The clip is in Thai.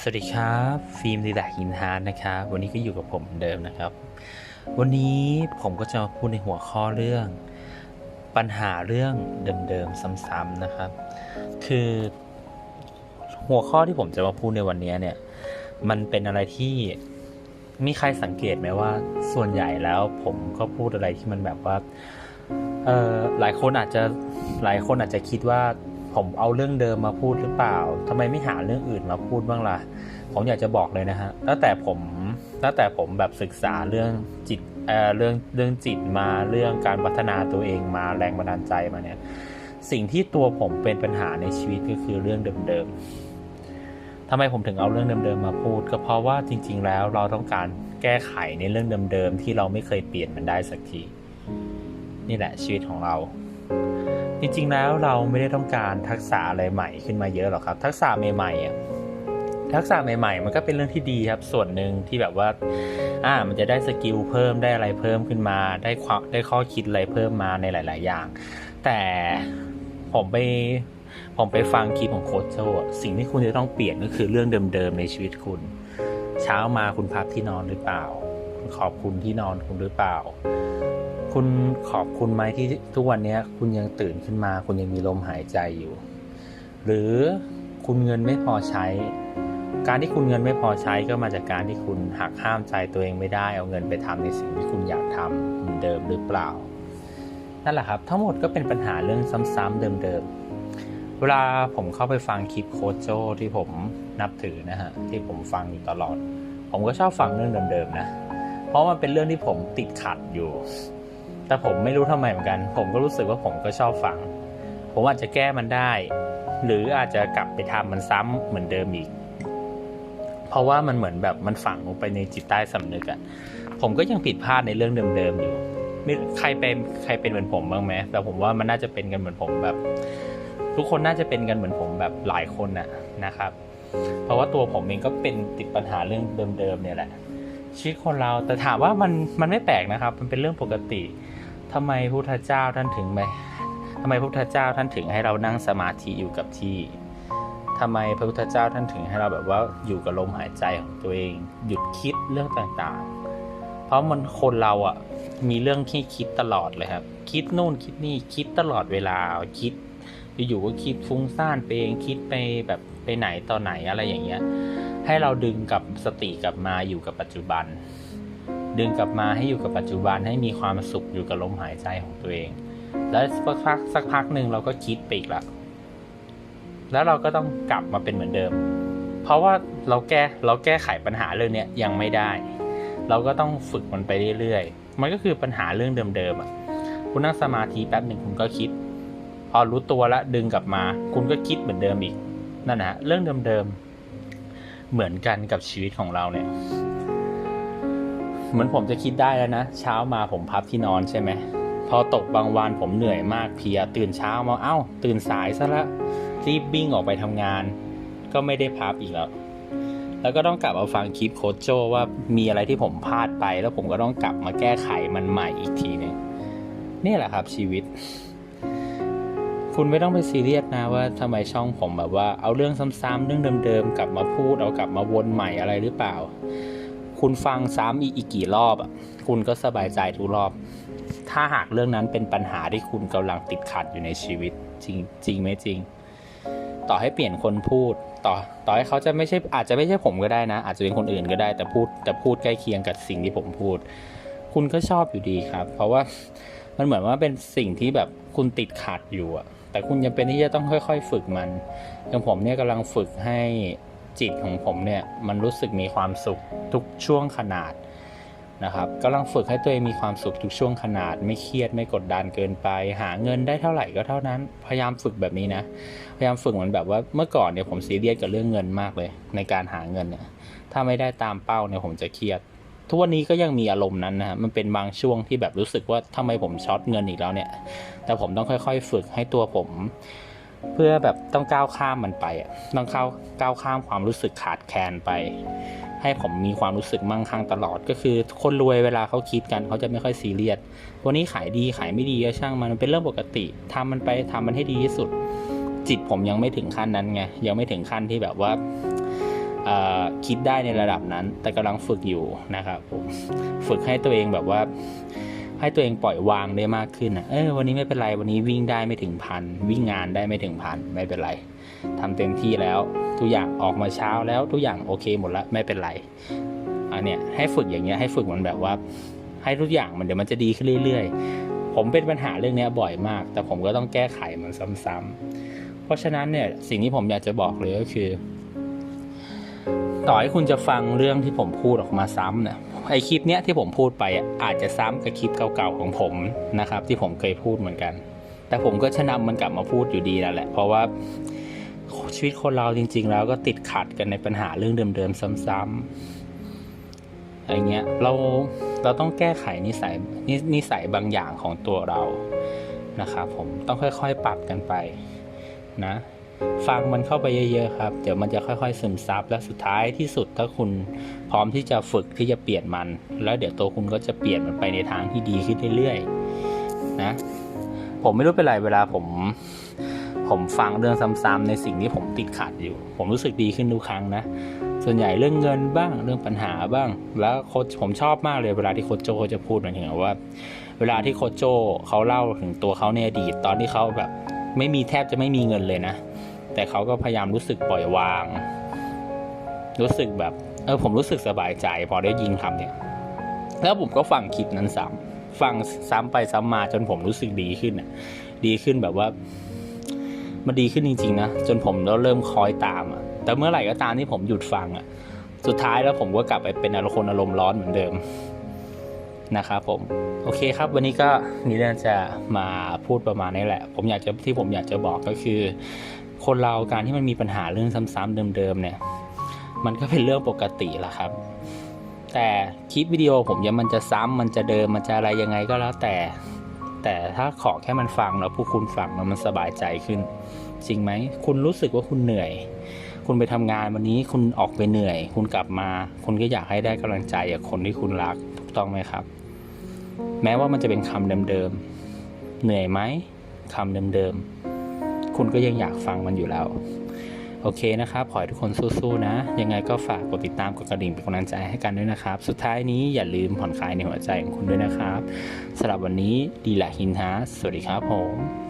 สวัสดีครับ ฟิล์มดีแลกินฮาร์ดนะครับ วันนี้ก็อยู่กับผมเหมือนเดิมนะครับ วันนี้ผมก็จะมาพูดในหัวข้อเรื่อง ปัญหาเรื่องเดิมๆซ้ำๆนะครับ คือหัวข้อที่ผมจะมาพูดในวันนี้เนี่ย มันเป็นอะไรที่มีใครสังเกตไหมว่า ส่วนใหญ่แล้วผมก็พูดอะไรที่มันแบบว่าเออหลายคนอาจจะหลายคนอาจจะคิดว่า ผมเอาเรื่องเดิมมาพูดหรือเปล่าทำไมไม่หาเรื่องอื่นมาพูดบ้างล่ะ ผมอยากจะบอกเลยนะฮะตั้งแต่ผมตั้งแต่ผมแบบศึกษาเรื่องจิตเอ่อเรื่องเรื่องจิตมาเรื่องการพัฒนาตัวเองมาแรงบันดาลใจมาเนี่ยสิ่งที่ตัวผมเป็นปัญหาในชีวิตก็คือเรื่องเดิมๆทำไมผมถึงเอาเรื่องเดิมๆมาพูด ก็เพราะว่าจริง ๆ แล้วเราต้องการแก้ไขในเรื่องเดิมๆที่เราไม่เคยเปลี่ยนมันได้สักที นี่แหละชีวิตของเรา จริงๆแล้วเราไม่ได้ต้องการทักษะอะไรใหม่ขึ้นมาเยอะหรอกครับ ทักษะใหม่ๆอะทักษะใหม่ ๆ มันก็เป็นเรื่องที่ดีครับ ส่วนหนึ่งที่แบบว่า อ่า มันจะได้สกิลเพิ่มได้อะไรเพิ่มขึ้นมา ได้ความได้ข้อคิดอะไรเพิ่มมาในหลาย ๆ อย่าง แต่ผมไปผมไปฟังคลิปของโค้ชโจสิ่งที่คุณจะต้องเปลี่ยนก็คือเรื่องเดิม ๆ ในชีวิตคุณ เช้ามาคุณพับที่นอนหรือเปล่า คุณขอบคุณที่นอนคุณหรือเปล่า คุณขอบคุณไหมที่ทุกวันนี้คุณยังตื่นขึ้นมา คุณยังมีลมหายใจอยู่ หรือคุณเงินไม่พอใช้ การที่คุณเงินไม่พอใช้ก็มาจากการที่คุณหักห้ามใจตัวเองไม่ได้ เอาเงินไปทำในสิ่งที่คุณอยากทำเหมือนเดิมหรือเปล่านั่นแหละครับ ทั้งหมดก็เป็นปัญหาเรื่องซ้ำๆเดิมๆเวลาผมเข้าไปฟังคลิปโคชโจที่ผมนับถือนะฮะที่ผมฟังอยู่ตลอด ผมก็ชอบฟังเรื่องเดิมๆนะเพราะมันเป็นเรื่องที่ผมติดขัดอยู่ แต่ผมไม่รู้ทำไมเหมือนกัน ผมก็รู้สึกว่าผมก็ชอบฟัง ผมอาจจะแก้มันได้ หรืออาจจะกลับไปทำมันซ้ำเหมือนเดิมอีก เพราะว่ามันเหมือนแบบมันฝังลงไปในจิตใต้สำนึกอะผมก็ยังผิดพลาดในเรื่องเดิมๆอยู่ไม่ใครเป็นใครเป็นเหมือนผมบ้างไหมแต่ผมว่ามันน่าจะเป็นกันเหมือนผมแบบ ทุกคนน่าจะเป็นกันเหมือนผมแบบหลายคนน่ะนะครับ เพราะว่าตัวผมเองก็เป็นติดปัญหาเรื่องเดิมๆเนี่ยแหละชีวิตคนเราแต่ถามว่ามันมันไม่แปลกนะครับ มันเป็นเรื่องปกติ ทำไมพระพุทธเจ้าท่านถึงไม่ทำไมพระพุทธเจ้าท่านถึงให้เรานั่งสมาธิอยู่กับที่ทำไมพระพุทธเจ้าท่านถึงให้เราแบบว่าอยู่กับลมหายใจของตัวเอง หยุดคิดเรื่องต่างๆ เพราะมันคนเราอะมีเรื่องที่คิดตลอดเลยครับ คิดนู่นคิดนี่คิดตลอดเวลาคิดอยู่ๆก็คิดฟุ้งซ่านไปเองคิดไปแบบไปไหนต่อไหนอะไรอย่างเงี้ย ให้เราดึงกับสติกลับมาอยู่กับปัจจุบัน ดึงกลับมาให้อยู่กับปัจจุบันให้มีความสุขอยู่กับลมหายใจของตัวเอง แล้วสักพักสักพักหนึ่งเราก็คิดไปอีกละแล้วเราก็ต้องกลับมาเป็นเหมือนเดิม เพราะว่าเราแก้เราแก้ไขปัญหาเรื่องนี้ยังไม่ได้ เราก็ต้องฝึกมันไปเรื่อยๆ มันก็คือปัญหาเรื่องเดิมๆอะคุณนั่งสมาธิแป๊บหนึ่งคุณก็คิด พอรู้ตัวแล้วดึงกลับมา คุณก็คิดเหมือนเดิมอีกนั่นนะเรื่องเดิมๆเหมือนกันกับชีวิตของเราเนี่ย เหมือนผมจะคิดได้แล้วนะ เช้ามาผมพับที่นอนใช่ไหม พอตกบางวันผมเหนื่อยมากเพีย ตื่นเช้ามาเอ้า ตื่นสายซะละรีบวิ่งออกไปทำงาน ก็ไม่ได้พับอีกแล้วแล้วก็ต้องกลับมาฟังคลิปโคชโจว่ามีอะไรที่ผมพลาดไป แล้วผมก็ต้องกลับมาแก้ไขมันใหม่อีกทีหนึงนี่แหละครับชีวิต คุณไม่ต้องไปซีเรียสนะว่าทำไมช่องผมแบบว่าเอาเรื่องซ้ำๆเรื่องเดิมๆกลับมาพูดเอากลับมาวนใหม่อะไรหรือเปล่า คุณฟังซ้ำอีกอีกกี่รอบอะคุณก็สบายใจทุกรอบ ถ้าหากเรื่องนั้นเป็นปัญหาที่คุณกำลังติดขัดอยู่ในชีวิตจริงจริงไหมจริง ต่อให้เปลี่ยนคนพูด ต่อต่อให้เขาจะไม่ใช่อาจจะไม่ใช่ผมก็ได้นะ อาจจะเป็นคนอื่นก็ได้แต่พูดแต่พูดใกล้เคียงกับสิ่งที่ผมพูด คุณก็ชอบอยู่ดีครับ เพราะว่ามันเหมือนว่าเป็นสิ่งที่แบบคุณติดขัดอยู่อะแต่คุณยังเป็นที่จะต้องค่อย ๆ ฝึกมันอย่างผมเนี่ยกำลังฝึกให้ จิตของผมเนี่ยมันรู้สึกมีความสุขทุกช่วงขนาดนะครับกำลังฝึกให้ตัวเองมีความสุขทุกช่วงขนาด ไม่เครียดไม่กดดันเกินไป หาเงินได้เท่าไหร่ก็เท่านั้น พยายามฝึกแบบนี้นะ พยายามฝึกเหมือนแบบว่าเมื่อก่อนเนี่ยผมซีเรียสกับเรื่องเงินมากเลย ในการหาเงินเนี่ยถ้าไม่ได้ตามเป้าเนี่ยผมจะเครียด ทุกวันนี้ก็ยังมีอารมณ์นั้นนะฮะมันเป็นบางช่วงที่แบบรู้สึกว่าทำไมผมช็อตเงินอีกแล้วเนี่ย แต่ผมต้องค่อยๆ ฝึกให้ตัวผม เพื่อแบบต้องก้าวข้ามมันไปอะต้องก้าวก้าวข้ามความรู้สึกขาดแคลนไป ให้ผมมีความรู้สึกมั่งคั่งตลอด ก็คือคนรวยเวลาเขาคิดกันเขาจะไม่ค่อยซีเรียสวันนี้ขายดีขายไม่ดีก็ช่างมันมันเป็นเรื่องปกติทำมันไปทำมันให้ดีที่สุด จิตผมยังไม่ถึงขั้นนั้นไงยังไม่ถึงขั้นที่แบบว่าคิดได้ในระดับนั้น แต่กำลังฝึกอยู่นะครับผมฝึกให้ตัวเองแบบว่า ให้ตัวเองปล่อยวางได้มากขึ้นนะเออวันนี้ไม่เป็นไรวันนี้วิ่งได้ไม่ถึงพันวิ่งงานได้ไม่ถึงพันไม่เป็นไรทำเต็มที่แล้วทุกอย่างออกมาเช้าแล้วทุกอย่างโอเคหมดแล้วไม่เป็นไรอันเนี้ยให้ฝึกอย่างเงี้ยให้ฝึกมันแบบว่า ให้ทุกอย่างมันเดี๋ยวมันจะดีขึ้นเรื่อย ๆ ผมเป็นปัญหาเรื่องเนี้ยบ่อยมาก แต่ผมก็ต้องแก้ไขมันซ้ำๆเพราะฉะนั้นเนี่ยสิ่งที่ผมอยากจะบอกเลยก็คือ ต่อให้คุณจะฟังเรื่องที่ผมพูดออกมาซ้ำเนี่ย ไอคลิปเนี้ยที่ผมพูดไปอาจจะซ้ำกับคลิปเก่าๆของผมนะครับ ที่ผมเคยพูดเหมือนกัน แต่ผมก็จะนำมันกลับมาพูดอยู่ดีนั่นแหละ เพราะว่าชีวิตคนเราจริง ๆ แล้วก็ติดขัดกันในปัญหาเรื่องเดิมๆซ้ำๆอะไรเงี้ยเราเราต้องแก้ไขนิสัยนนิสัยบางอย่างของตัวเรานะครับผมต้องค่อยๆปรับกันไปนะ ฟังมันเข้าไปเยอะๆครับ เดี๋ยวมันจะค่อยๆซึมซับและสุดท้ายที่สุดถ้าคุณพร้อมที่จะฝึกที่จะเปลี่ยนมัน แล้วเดี๋ยวตัวคุณก็จะเปลี่ยนมันไปในทางที่ดีขึ้นเรื่อยๆนะผมไม่รู้เป็นไรเวลาผม ผมฟังเรื่องซ้ำๆในสิ่งที่ผมติดขัดอยู่ ผมรู้สึกดีขึ้นทุกครั้งนะส่วนใหญ่เรื่องเงินบ้างเรื่องปัญหาบ้าง แล้วโค้ชผมชอบมากเลยเวลาที่โค้ชโจเขาจะพูดเหมือนถึงว่า เวลาที่โค้ชโจเขาเล่าถึงตัวเขาในอดีตตอนที่เขาแบบไม่มีแทบจะไม่มีเงินเลยนะ แต่เขาก็พยายามรู้สึกปล่อยวาง รู้สึกแบบ เออผมรู้สึกสบายใจ พอได้ยินคำเนี่ย แล้วผมก็ฟังคลิปนั้นซ้ำฟังซ้ำไปซ้ำมาจนผมรู้สึกดีขึ้นดีขึ้นแบบว่า มันดีขึ้นจริงๆนะจนผมเริ่มคอยตามอะ แต่เมื่อไหร่ก็ตามที่ผมหยุดฟังอะ สุดท้ายแล้วผมก็กลับไปเป็นอารมณ์อารมณ์ร้อนเหมือนเดิมนะครับผมโอเคครับ วันนี้ก็นี่เราจะมาพูดประมาณนี้แหละ ผมอยากจะที่ผมอยากจะบอกก็คือ คนเราการที่มันมีปัญหาเรื่องซ้ำๆเดิมๆเนี่ย มันก็เป็นเรื่องปกติแหละครับ แต่คลิปวิดีโอผมยังมันจะซ้ำมันจะเดิมมันจะอะไรยังไงก็แล้วแต่ แต่ถ้าขอแค่มันฟังแล้วผู้คุณฟังแล้วมันสบายใจขึ้น จริงไหมคุณรู้สึกว่าคุณเหนื่อย คุณไปทำงานวันนี้คุณออกไปเหนื่อย คุณกลับมา คุณก็อยากให้ได้กำลังใจจากคนที่คุณรักถูกต้องไหมครับ แม้ว่ามันจะเป็นคำเดิมๆเหนื่อยไหมคำเดิมๆ คุณก็ยังอยากฟังมันอยู่แล้ว โอเคนะครับ ขอให้ทุกคนสู้ๆนะ ยังไงก็ฝากกดติดตามกดกระดิ่งเป็นกำลังใจให้กันด้วยนะครับ สุดท้ายนี้อย่าลืมผ่อนคลายในหัวใจของคุณด้วยนะครับสำหรับวันนี้ดีละหินฮาสวัสดีครับผม